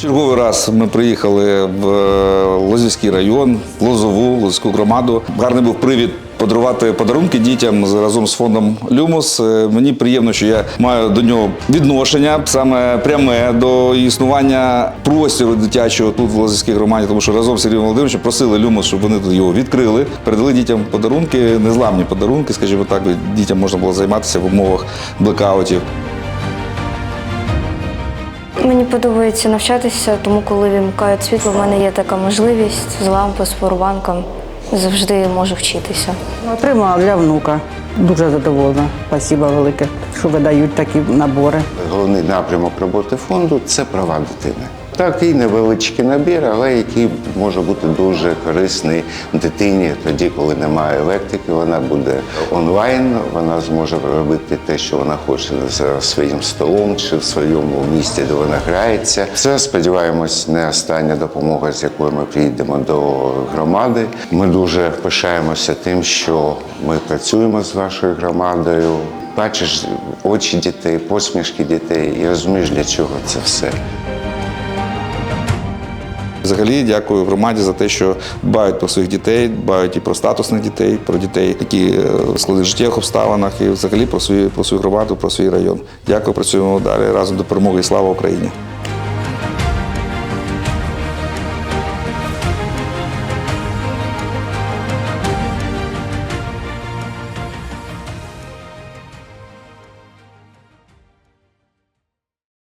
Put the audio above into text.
Черговий раз ми приїхали в е, Лозівський район, Лозову, Лозівську громаду. Гарний був привід подарувати подарунки дітям разом з фондом Люмус. Е, Мені приємно, що я маю до нього відношення саме пряме до існування простору дитячого тут в Лозівській громаді, тому що разом з Сергієм Володимировичем просили Люмус, щоб вони тут його відкрили, передали дітям подарунки, незламні подарунки, скажімо так, дітям можна було займатися в умовах блекаутів. Мені подобається навчатися, тому коли вимикають світло, в мене є така можливість з лампи, з фурбанком. завжди можу вчитися. Отримала для внука. Дуже задоволена. Спасибо велике, що видають такі набори. Головний напрямок роботи фонду це права дитини. Такий невеличкий набір, але який може бути дуже корисний дитині тоді, коли немає електрики, вона буде онлайн, вона зможе робити те, що вона хоче за своїм столом чи в своєму місті, де вона грається. Це сподіваємось, не остання допомога, з якою ми приїдемо до громади. Ми дуже пишаємося тим, що ми працюємо з вашою громадою. Бачиш очі дітей, посмішки дітей і розумієш, для чого це все. Взагалі, дякую громаді за те, що дбають про своїх дітей, дбають і про статусних дітей, про дітей, які е, в складних життєвих обставинах, і взагалі про свою, про свою громаду, про свій район. Дякую, працюємо далі разом до перемоги і слава Україні.